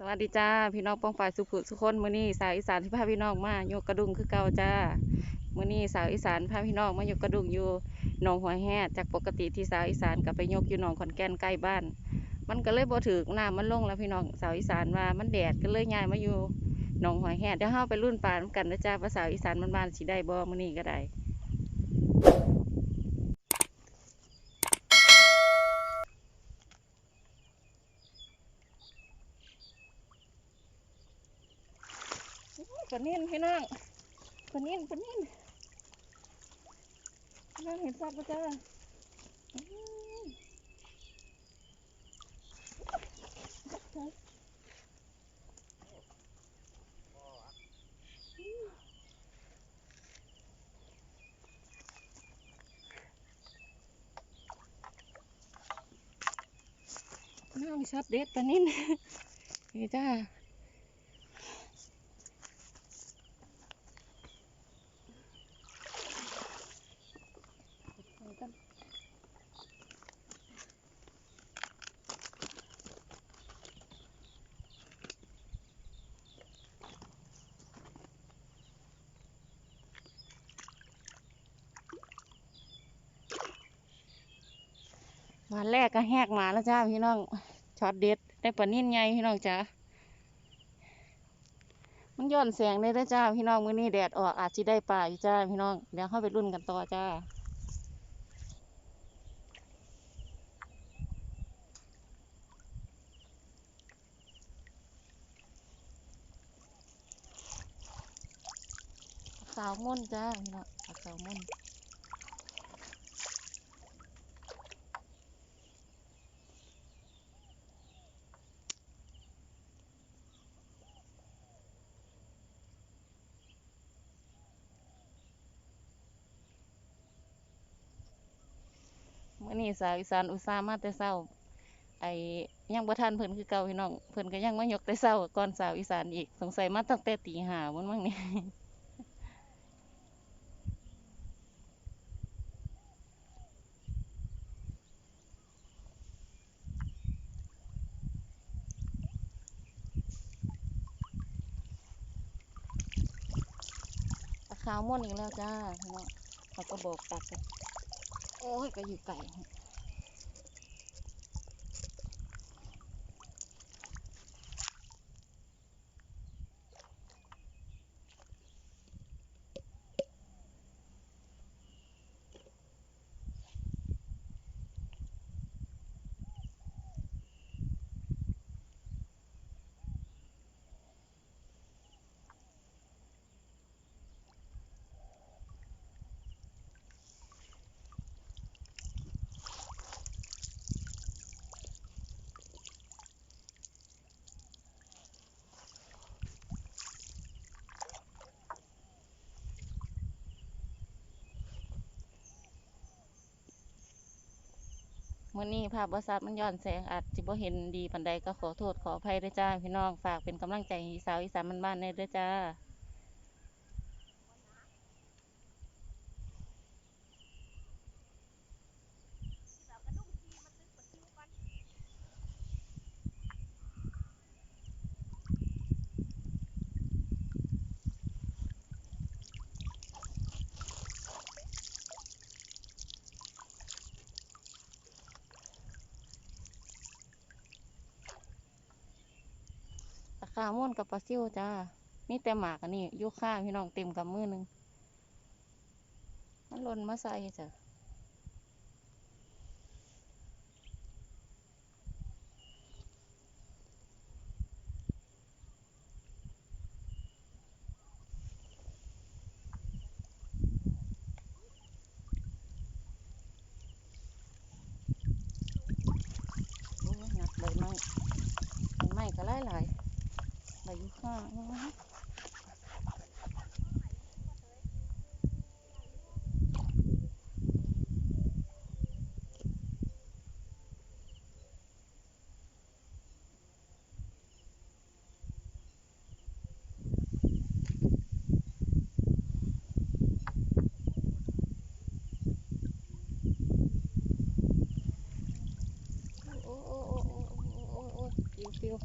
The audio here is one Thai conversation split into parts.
สวัสดีจ้าพี่น้องป้องฝ่ายสุขุสุคนมื้อนี้สาวอีสานที่พาพี่น้องมาโยกกระดุงคือเก่าจ้ามื้อนี้สาวอีสานพาพี่น้องมาโยกกระดุงอยู่หนองหัวแห่จากปกติที่สาวอีสานก็ไปโยกอยู่หนองขอนแก่นใกล้บ้าน มันก็เลยบ่ถึกน้ำมันลงแล้วพี่น้องสาวอีสานว่ามันแดดก็เลยย้ายมาอยู่หนองหัวแห่เดี๋ยวเฮาไปรุ่นปลาน้ำกันนะจ้าว่าสาวอีสานบ้านๆสิได้บ่มื้อนี้ก็ได้ ปนิ่นพี่น้องปนิ่นปนิ่นพี่น้องเห็นสัตว์ปะจ้าอื้อน้องช็อตเด็ดปะนิ่นนี่จ้า วันแรกก็แหกมาแล้วจ้าพี่น้องช็อตเด็ดได้ปลานิ่นใหญ่พี่น้องจ้ามันย้อนแสงได้ด้อจ้าพี่น้องมื้อนี้แดดออกอาจสิได้ปลาอยู่จ้าพี่น้องเดี๋ยวเข้าไปรุ่นกันต่อจ้าสาวม่นจ้าพี่น้องสาวม่น มื่อนี้สาวอีสานอุตส่าห์มาแต่เช้า ไอ้ยังบ่ทันเพิ่นคือเก่าพี่น้องเพิ่นก็ยังมายกแต่เช้าก่อนสาวอีสานอีกสงสัยมาตั้งแต่ตีห้ามันมั้งนี่ปลาขาวม่วนอีกแล้วจ้าพี่น้องเขาก็บอกตัก อ้ยก็อยู่ไกล มื่อนี้ภาพบริษัทมันย้อนแสงอาจจิบ่เห็นดีปันใดก็ขอโทษขออภัยด้วยจ้าพี่น้องฝากเป็นกำลังใจให้สาวอีสานบ้านๆในด้วยจ้า ขาม่วนกับปลาซิวจ้ามีแต่หมากอันนี้ยุค่าพี่น้องเต็มกับมือหนึ่งมันหล่นมาใส่จ้ะหนักใบไม้ใบไม้ก็หลายหลาย ๆใบอยุค่าอื้อโอ้โอ้โอ้โอ้โอ้โอ้โอ้ปิวปิว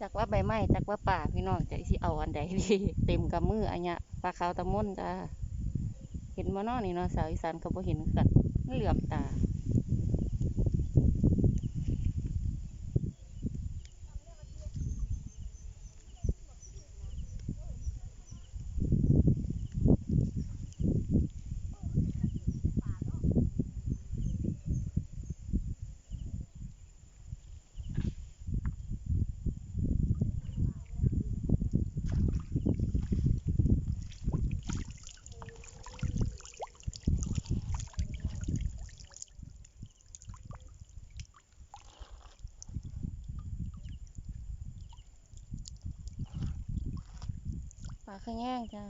จากว่าใบไม้จากว่าป่าพี่น้องจะสิเอาอันใดดีเต็มกับมืออันเนี้ยปลาขาวตะมุ่นจ้าเห็นมานาะนี่เนาะสาวอีสานเขาบ่เห็นกันเหลื่อมตา ปลาขะแยงจ้า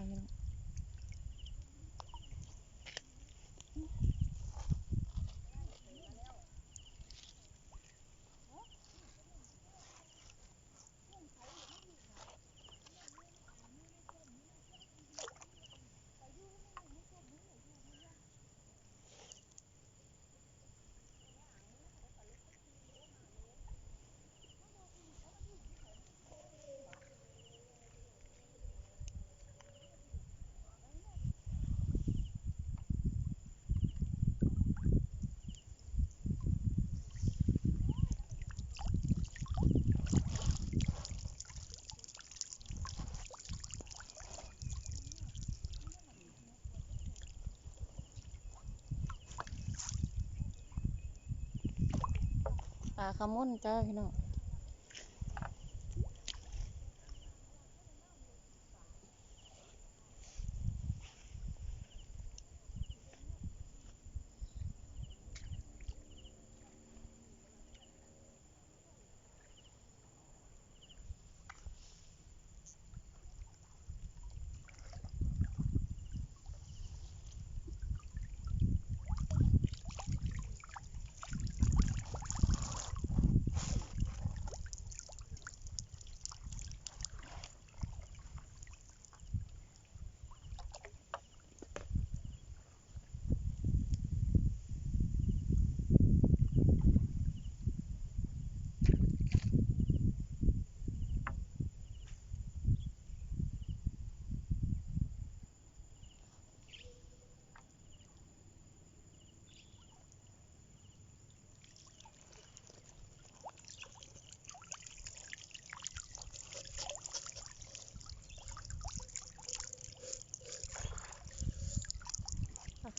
ปลาขมุ่นจ้าพี่น้อง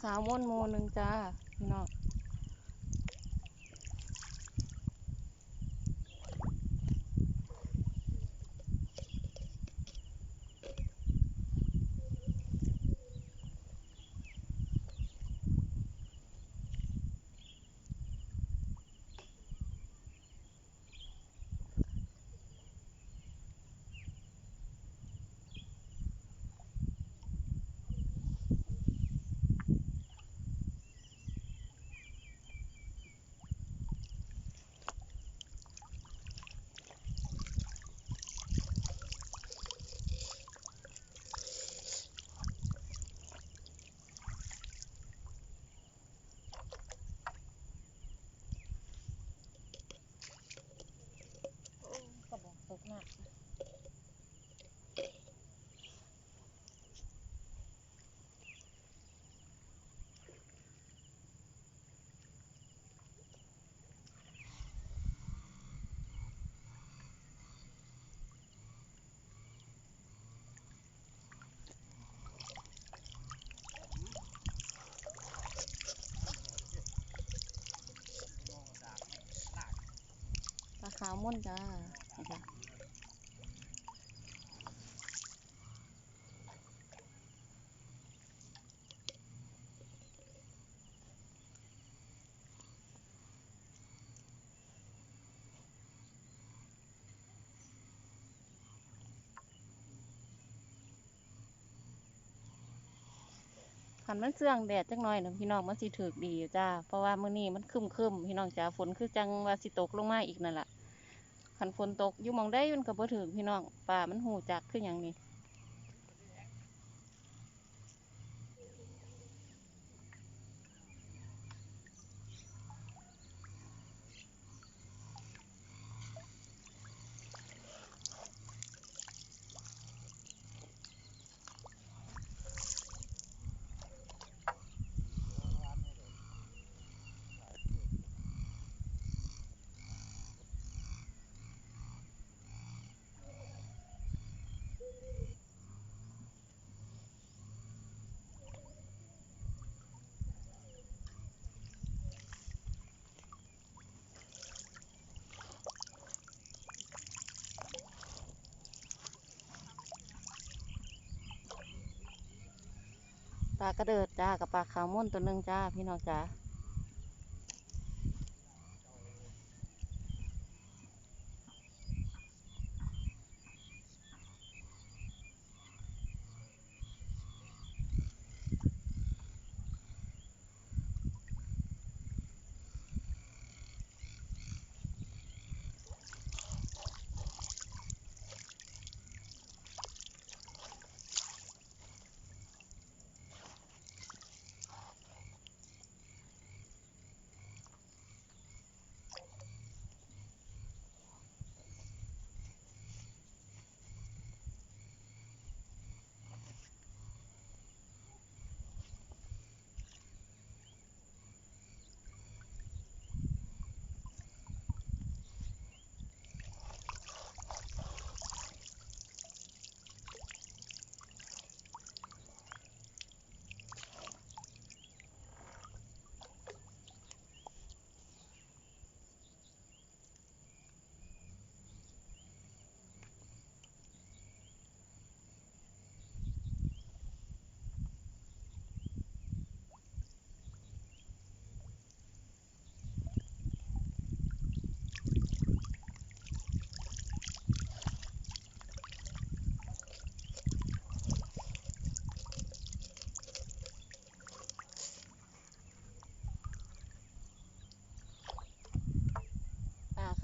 สาวมอนโมหนึ่งจ้าพี่น้อง ขาวม่นจ้านี่จ้ะคันมันเสื่องแดดจังหน่อยนะพี่น้องมันสิถึกดีจ้า เพราะว่ามื้อนี้มันครึมพี่น้องจ้าฝนคือจังว่าสิตกลงมาอีกนั่นแหละ คันฝนตกอยู่หมองได้มันก็บ่ถึงพี่น้องป่ามันหูจักคือหยังนี้ ปลากระเดิดจ้ากับปลาขาวม่วนตัวหนึ่งจ้าพี่น้องจ้า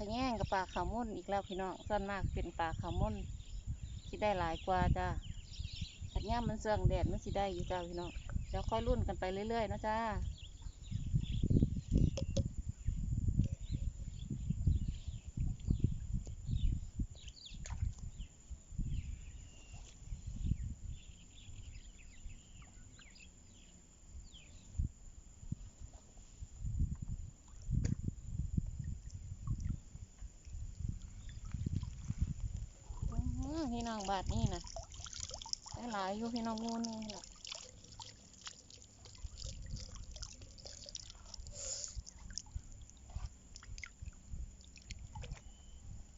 ขแง่งกับปลาขาวม่นอีกแล้วพี่น้องส่วนมากเป็นปลาขาวม่นสิได้หลายกว่าจ้าขัดย่ามมันเสื่องแดดมันสิได้อยู่จ้าพี่น้องเดี๋ยวค่อยรุ่นกันไปเรื่อยๆนะจ้า พี่น้องบาทนี่นะได้หลายอยู่พี่น้องงูนึงน่ะ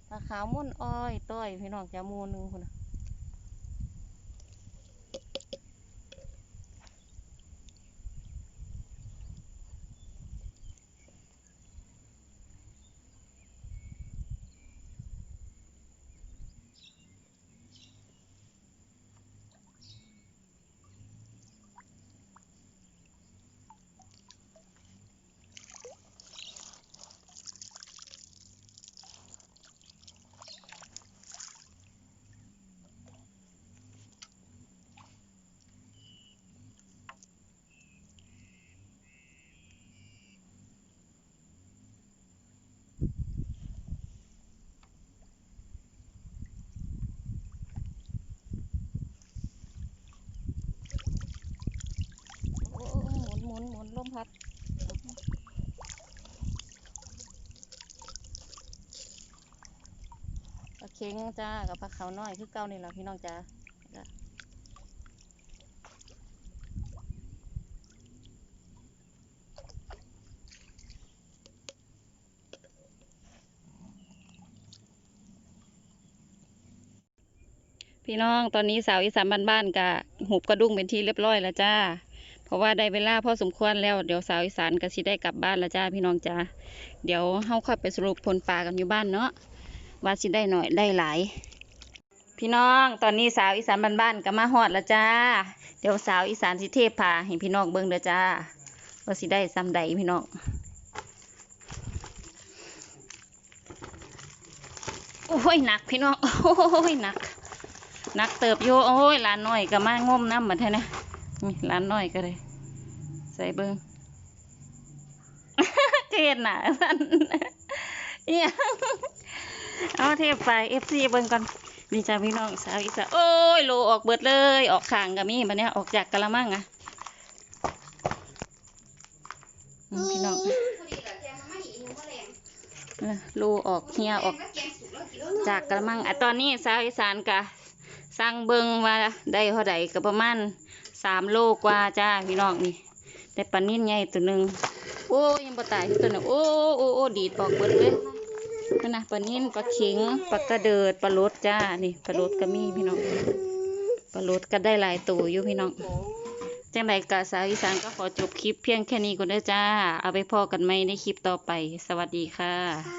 ปลาขาวมุ่นอ้อยต้อยพี่น้องจะมูนึงคุณน่ะโอ้ห มุนหมุนหมุนลมพัดปลาเค็งจ้ากับปลาขาวน้อยคือเก่านี่แหละพี่น้องจ้าพี่น้องตอนนี้สาวอีสานบ้านๆกะหุบกระดุ้งเป็นที่เรียบร้อยแล้วจ้า เพราะว่าได้เวลาพอสมควรแล้วเดี๋ยวสาวอีสานก็สิได้กลับบ้านแล้วจ้าพี่น้องจ้าเดี๋ยวเฮาค่อยไปสรุปผลปลากันอยู่บ้านเนาะว่าสิได้หน่อยได้หลาย พี่น้องตอนนี้สาวอีสานบ้านๆก็มาฮอดแล้วจ้า เดี๋ยวสาวอีสานสิเทพพาให้พี่น้องเบิ่งเด้อจ้าว่าสิได้ซ้ำใดพี่น้องโอ้ยหนักพี่น้องโอ้ยหนักนักเติบโยโอ้ยหลานน้อยก็มางมน้ำมาแท้นะ นี่หลานน้อยก็เลยใส่เบิงเทศหนาสั่นเนี่ยเอาเทปไปเอฟซีเบิ่งก่อนนี่จ้าพี่น้องสาวอีสานโอ้ยโลออกเบิดเลย ออกข้างก็มีบัดเนี้ยออกจากกะละมังอะพี่น้องเออโลออกเหียออก จากกระมังอะตอนนี้สาวอีสานกะสั่งเบิงว่าได้เท่าใดก็ประมาณ สามโลกว่าจ้าพี่น้องนี่ได้ปลานิ่นใหญ่ตัวหนึ่งโอ้ยังบ่ตายตัวหนึงโอ้โอ้โอ้ดีดออกเบิดเลยนั่นนะปลานิ่นปลาข็งปลากระเดิดปลาลดจ้านี่ปลาลดก็มีพี่น้องปลาลดก็ได้หลายตัวอยู่พี่น้องจังใดกะสาวอีสานก็ขอจบคลิปเพียงแค่นี้ก่อนเด้อจ้า เอาไปพอกันไหมในคลิปต่อไป สวัสดีค่ะ